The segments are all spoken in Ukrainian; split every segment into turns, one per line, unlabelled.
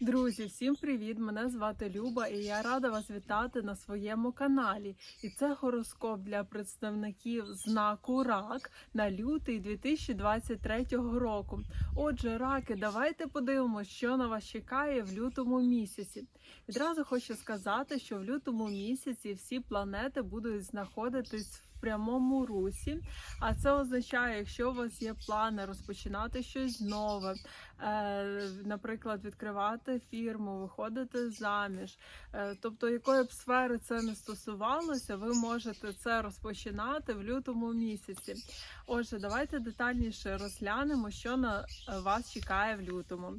Друзі, всім привіт! Мене звати Люба і я рада вас вітати на своєму каналі. І це гороскоп для представників знаку РАК на лютий 2023 року. Отже, раки, давайте подивимося, що на вас чекає в лютому місяці. Відразу хочу сказати, що в лютому місяці всі планети будуть знаходитись в прямому русі. А це означає, якщо у вас є плани розпочинати щось нове, е, наприклад, відкривати фірму, виходити заміж. Е, тобто, якої б сфери це не стосувалося, ви можете це розпочинати в лютому місяці. Отже, давайте детальніше розглянемо, що на е, вас чекає в лютому.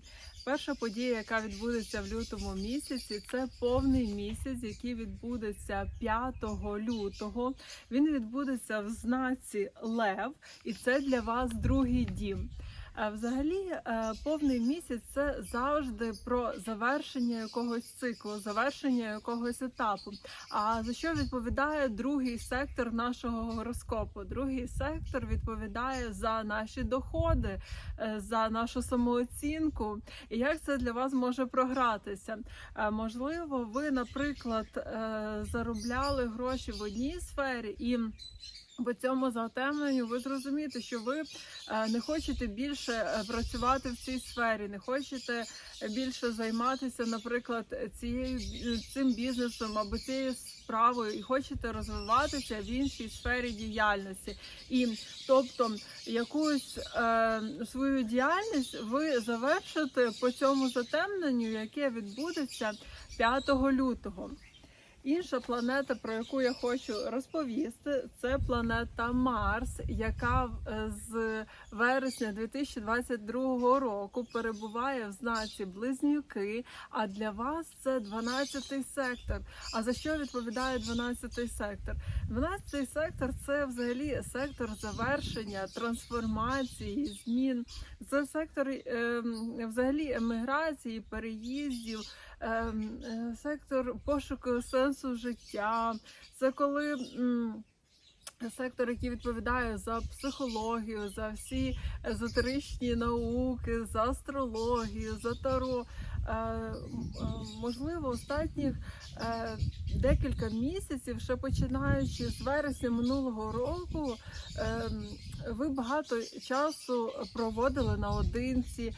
Перша подія, яка відбудеться в лютому місяці, це повний місяць, який відбудеться 5 лютого. Він відбудеться в знаці Лев, і це для вас другий дім. Взагалі, е, повний місяць це завжди про завершення якогось циклу, завершення якогось етапу. А за що відповідає другий сектор нашого гороскопу? Другий сектор відповідає за наші доходи, е, за нашу самооцінку. І як це для вас може програтися? Е, Можливо, ви, наприклад, заробляли гроші в одній сфері і. По цьому затемненню ви зрозумієте, що ви е, не хочете більше е, працювати в цій сфері, не хочете більше займатися, наприклад, цією цим бізнесом або цією справою, і хочете розвиватися в іншій сфері діяльності. І тобто якусь е, свою діяльність ви завершите по цьому затемненню, яке відбудеться 5 лютого. Інша планета, про яку я хочу розповісти, це планета Марс, яка е, з вересня 2022 року перебуває в знаці Близнюки. А для вас це 12-й сектор. А за що відповідає 12-й сектор? 12-й сектор це взагалі сектор завершення, трансформації, змін. Це сектор е, взагалі еміграції, переїздів. Ем, е, сектор пошуку сенсу життя. Це коли сектор, який відповідає за психологію, за всі езотеричні науки, за астрологію, за таро. Е, е, Можливо, останніх е, декілька місяців, ще починаючи з вересня минулого року, ем, ви багато часу проводили наодинці.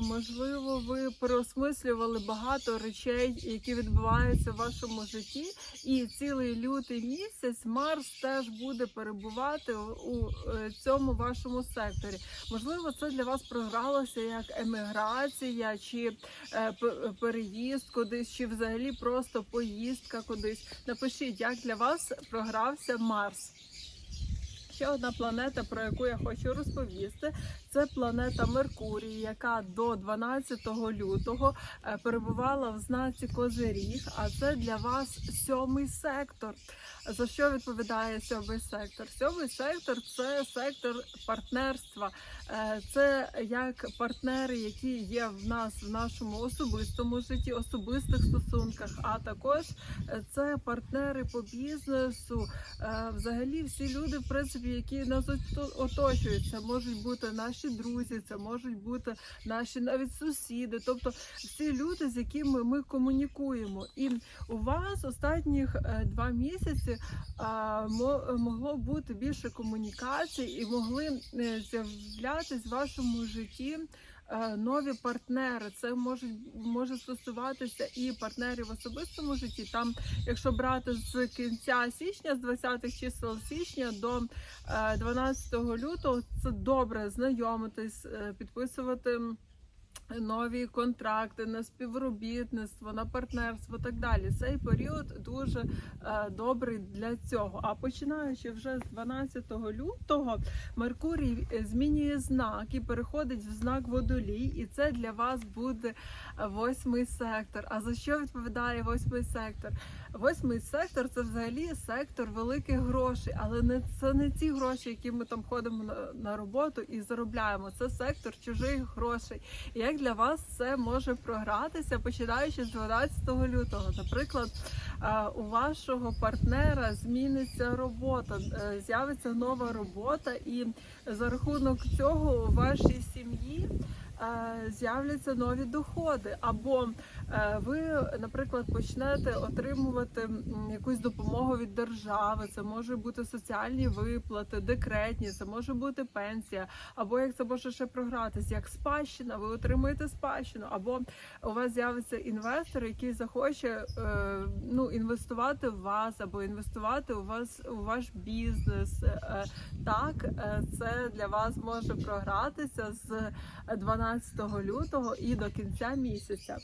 Можливо, ви переосмислювали багато речей, які відбуваються в вашому житті, і цілий лютий місяць Марс теж буде перебувати у- цьому вашому секторі. Можливо, це для вас програлося як еміграція, чи переїзд кудись, чи взагалі просто поїздка кудись. Напишіть, як для вас програвся Марс. Ще одна планета, про яку я хочу розповісти, це планета Меркурій, яка до 12 лютого е, перебувала в знаці Козиріг. А це для вас сьомий сектор. За що відповідає сьомий сектор? Сьомий сектор це сектор партнерства. Е, Це як партнери, які є в нас в нашому особистому житті, особистих стосунках, а також е, це партнери по бізнесу. Взагалі, всі люди, в принципі, які нас ото- оточують, це можуть бути наші друзі, це можуть бути наші навіть сусіди, тобто всі люди, з якими ми комунікуємо. І у вас останніх е, два місяці мо- могло бути більше комунікацій і могли з'являтися в вашому житті. Е, Нові партнери, це може, може стосуватися і партнерів в особистому житті. Там, якщо брати з кінця січня, з 20-х чисел січня до е, 12 лютого, це добре знайомитись, е, підписувати нові контракти на співробітництво, на партнерство, так далі. Цей період дуже е, добрий для цього. А починаючи вже з 12 лютого, Меркурій е, змінює знак і переходить в знак водолій, і це для вас буде восьмий сектор. А за що відповідає восьмий сектор? Восьмий сектор це взагалі сектор великих грошей, але не це не ті гроші, які ми там ходимо на, на роботу і заробляємо. Це сектор чужих грошей. І як для вас це може програтися, починаючи з 12 лютого? Наприклад, е, у вашого партнера зміниться робота, е, з'явиться нова робота, і за рахунок цього у вашій сім'ї з'являться нові доходи, або е, ви, наприклад, почнете отримувати якусь допомогу від держави. Це може бути соціальні виплати, декретні, це може бути пенсія, або як це може ще програтись, як спадщина, ви отримуєте спадщину, або у вас з'явиться інвестор, який захоче е, ну, інвестувати в вас, або інвестувати у вас у ваш бізнес. Е, так, е, це для вас може програтися з 12 лютого і до кінця місяця.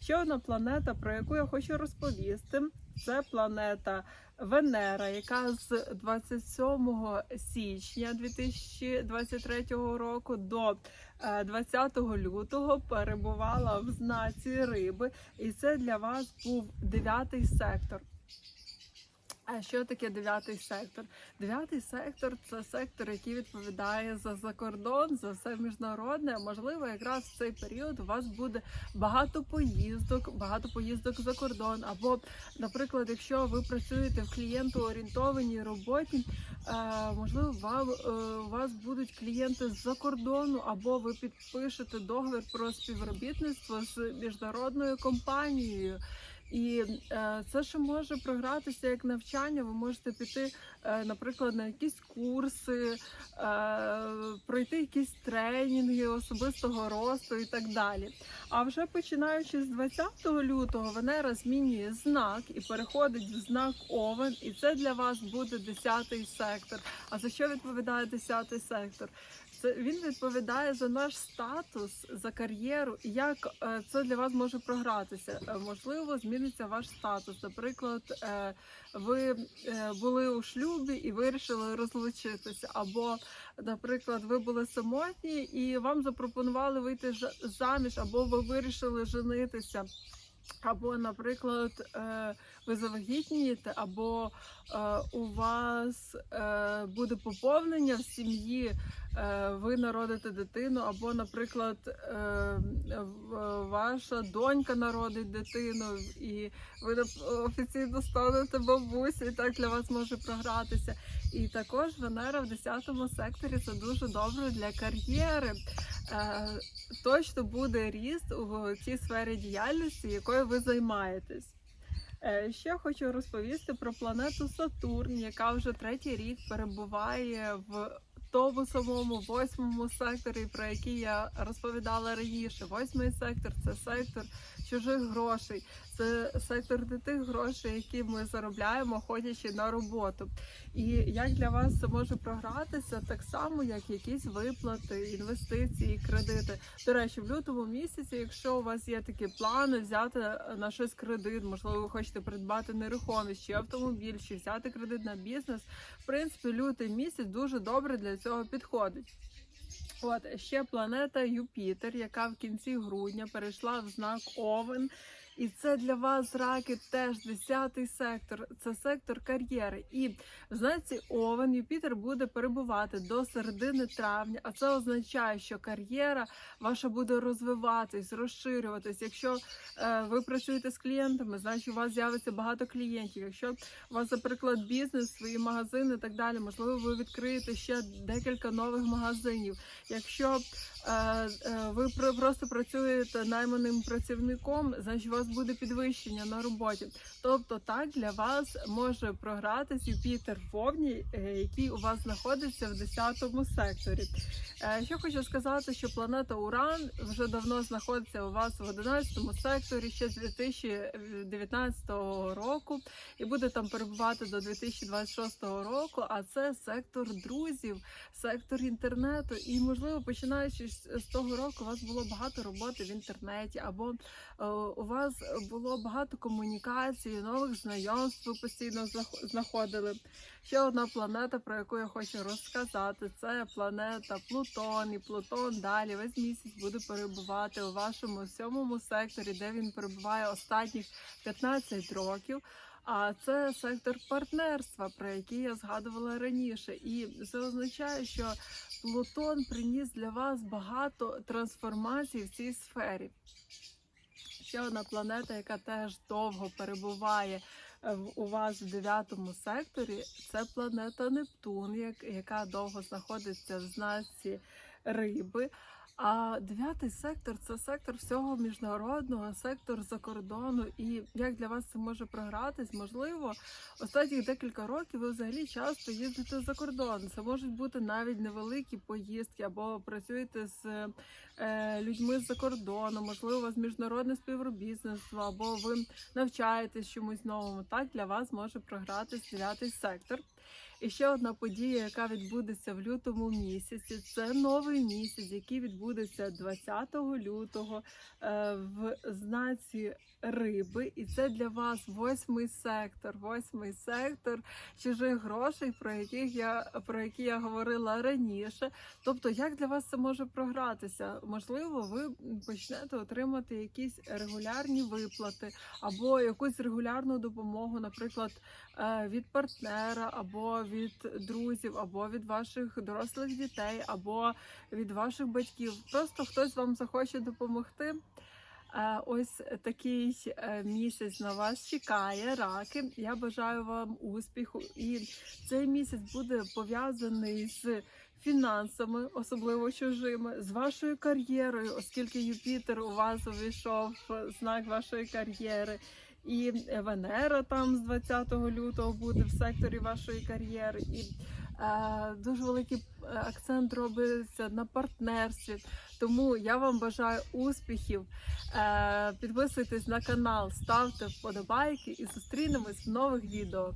Ще одна планета, про яку я хочу розповісти, це планета Венера, яка з 27 січня 2023 року до е, 20 лютого перебувала в знаці риби, і це для вас був дев'ятий сектор. А що таке дев'ятий сектор? Дев'ятий сектор це сектор, який відповідає за закордон, за все міжнародне. Можливо, якраз в цей період у вас буде багато поїздок, багато поїздок за кордон. Або, наприклад, якщо ви працюєте в клієнтоорієнтованій роботі, е, можливо, вам е, у вас будуть клієнти з-за кордону, або ви підпишете договір про співробітництво з міжнародною компанією. І е, це ще може програтися як навчання. Ви можете піти, е, наприклад, на якісь курси, е, пройти якісь тренінги особистого росту і так далі. А вже починаючи з 20 лютого, Венера змінює знак і переходить в знак Овен, і це для вас буде 10 сектор. А за що відповідає 10 сектор? Він відповідає за наш статус, за кар'єру, як е, це для вас може програтися. Е, Можливо, зміниться ваш статус. Наприклад, е, ви були у шлюбі і вирішили розлучитися, або, наприклад, ви були самотні і вам запропонували вийти заміж, або ви вирішили женитися. Або, наприклад, е, ви завагітнієте, або е, у вас е, буде поповнення в сім'ї, ви народите дитину, або, наприклад, ваша донька народить дитину, і ви офіційно станете бабусею, і так для вас може програтися. І також Венера в 10 секторі це дуже добре для кар'єри. Е, точно буде ріст у тій сфері діяльності, якою ви займаєтесь. Е, Ще хочу розповісти про планету Сатурн, яка вже третій рік перебуває в тому самому восьмому секторі, про який я розповідала раніше. Восьмий сектор це сектор чужих грошей, це сектор не тих грошей, які ми заробляємо, ходячи на роботу. І як для вас це може програтися, так само, як якісь виплати, інвестиції, кредити. До речі, в лютому місяці, якщо у вас є такі плани взяти на щось кредит, можливо, ви хочете придбати нерухомість чи автомобіль, чи взяти кредит на бізнес. В принципі, лютий місяць дуже добре для цього підходить. От ще планета Юпітер, яка в кінці грудня перейшла в знак Овен. І це для вас раки теж 10 сектор. Це сектор кар'єри. І в знаці Овен Юпітер буде перебувати до середини травня. А це означає, що кар'єра ваша буде розвиватись, розширюватись. Якщо е, ви працюєте з клієнтами, значить у вас з'явиться багато клієнтів. Якщо у вас, наприклад, бізнес, свої магазини і так далі, можливо, ви відкриєте ще декілька нових магазинів. Якщо ви про- просто працюєте найманим працівником, значить у вас буде підвищення на роботі. Тобто так для вас може програтись Юпітер в Овні, е, який у вас знаходиться в 10 секторі. Е, Що хочу сказати, що планета Уран вже давно знаходиться у вас в 11 секторі ще з 2019 року і буде там перебувати до 2026 року. А це сектор друзів, сектор інтернету. І можливо, починаючи з того року, у вас було багато роботи в інтернеті, або е, у вас було багато комунікацій, нових знайомств ви постійно знаходили. Ще одна планета, про яку я хочу розказати, це планета Плутон. І Плутон далі весь місяць буде перебувати у вашому сьомому секторі, де він перебуває останніх 15 років. А це сектор партнерства, про який я згадувала раніше. І це означає, що Плутон приніс для вас багато трансформацій в цій сфері. Ще одна планета, яка теж довго перебуває е, у вас в дев'ятому секторі, це планета Нептун, яка довго знаходиться в знаці риби. А дев'ятий сектор це сектор всього міжнародного, сектор за кордону. І як для вас це може програтись? Можливо, останні декілька років ви взагалі часто їздите за кордон. Це можуть бути навіть невеликі поїздки, або працюєте з е, людьми з-за кордону, можливо, у вас міжнародне співробітництво, або ви навчаєтесь чомусь новому. Так для вас може програтись дев'ятий сектор. І ще одна подія, яка відбудеться в лютому місяці, це новий місяць, який відбудеться 20 лютого е, в знаці риби. І це для вас восьмий сектор. Восьмий сектор чужих грошей, про яких я про які я говорила раніше. Тобто, як для вас це може програтися? Можливо, ви почнете отримати якісь регулярні виплати або якусь регулярну допомогу, наприклад, е, від партнера, або від друзів, або від ваших дорослих дітей, або від ваших батьків. Просто хтось вам захоче допомогти. Е, Ось такий е, місяць на вас чекає раки. Я бажаю вам успіху. І цей місяць буде пов'язаний з фінансами, особливо чужими, з вашою кар'єрою, оскільки Юпітер у вас увійшов знак вашої кар'єри. І Венера там з 20 лютого буде в секторі вашої кар'єри. І дуже великий е, акцент робиться на партнерстві. Тому я вам бажаю успіхів. Е, підписуйтесь на канал, ставте вподобайки і зустрінемось в нових відео.